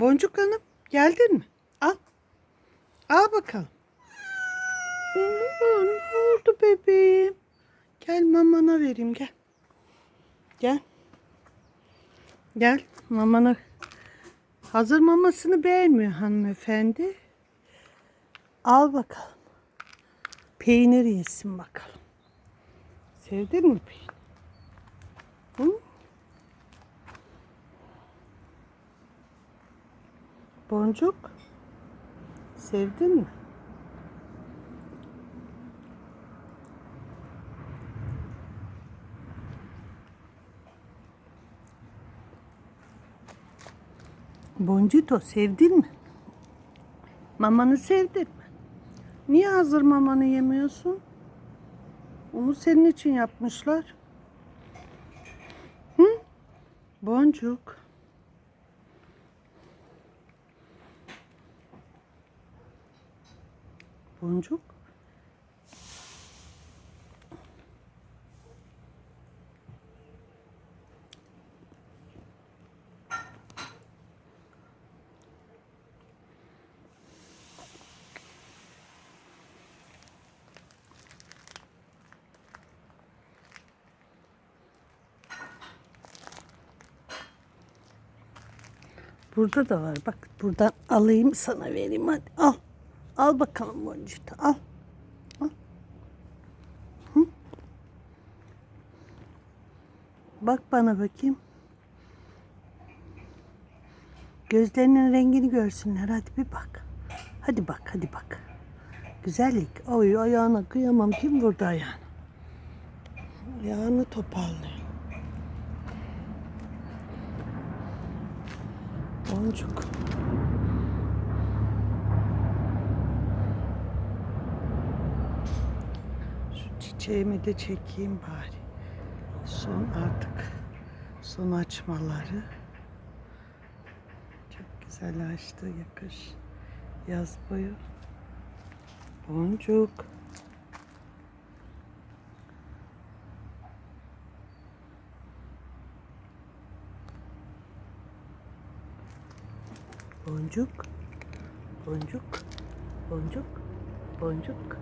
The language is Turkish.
Boncuk Hanım geldin mi? Al. Al bakalım. Aa, ne oldu bebeğim? Gel mamana vereyim gel. Gel. Gel mamana. Hazır mamasını beğenmiyor hanımefendi. Al bakalım. Peynir yesin bakalım. Sevdin mi peynir? Hı? Boncuk. Sevdin mi? Boncito sevdin mi? Mamanı sevdin mi? Niye hazır mamanı yemiyorsun? Onu senin için yapmışlar. Hı? Boncuk. Boncuk. Burada da var. Bak buradan alayım sana vereyim hadi. Al. Al bakalım boncuk. Al. Al. Hı? Bak bana bakayım. Gözlerinin rengini görsünler. Hadi bir bak. Hadi bak, hadi bak. Güzellik. Oy ayağına kıyamam. Kim vurdu ayağını? Ayağını toparlıyor. Boncuk. Çiçeğimi de çekeyim bari. Son artık son açmaları. Çok güzel açtı yakış. Yaz boyu. Boncuk. Boncuk. Boncuk. Boncuk. Boncuk.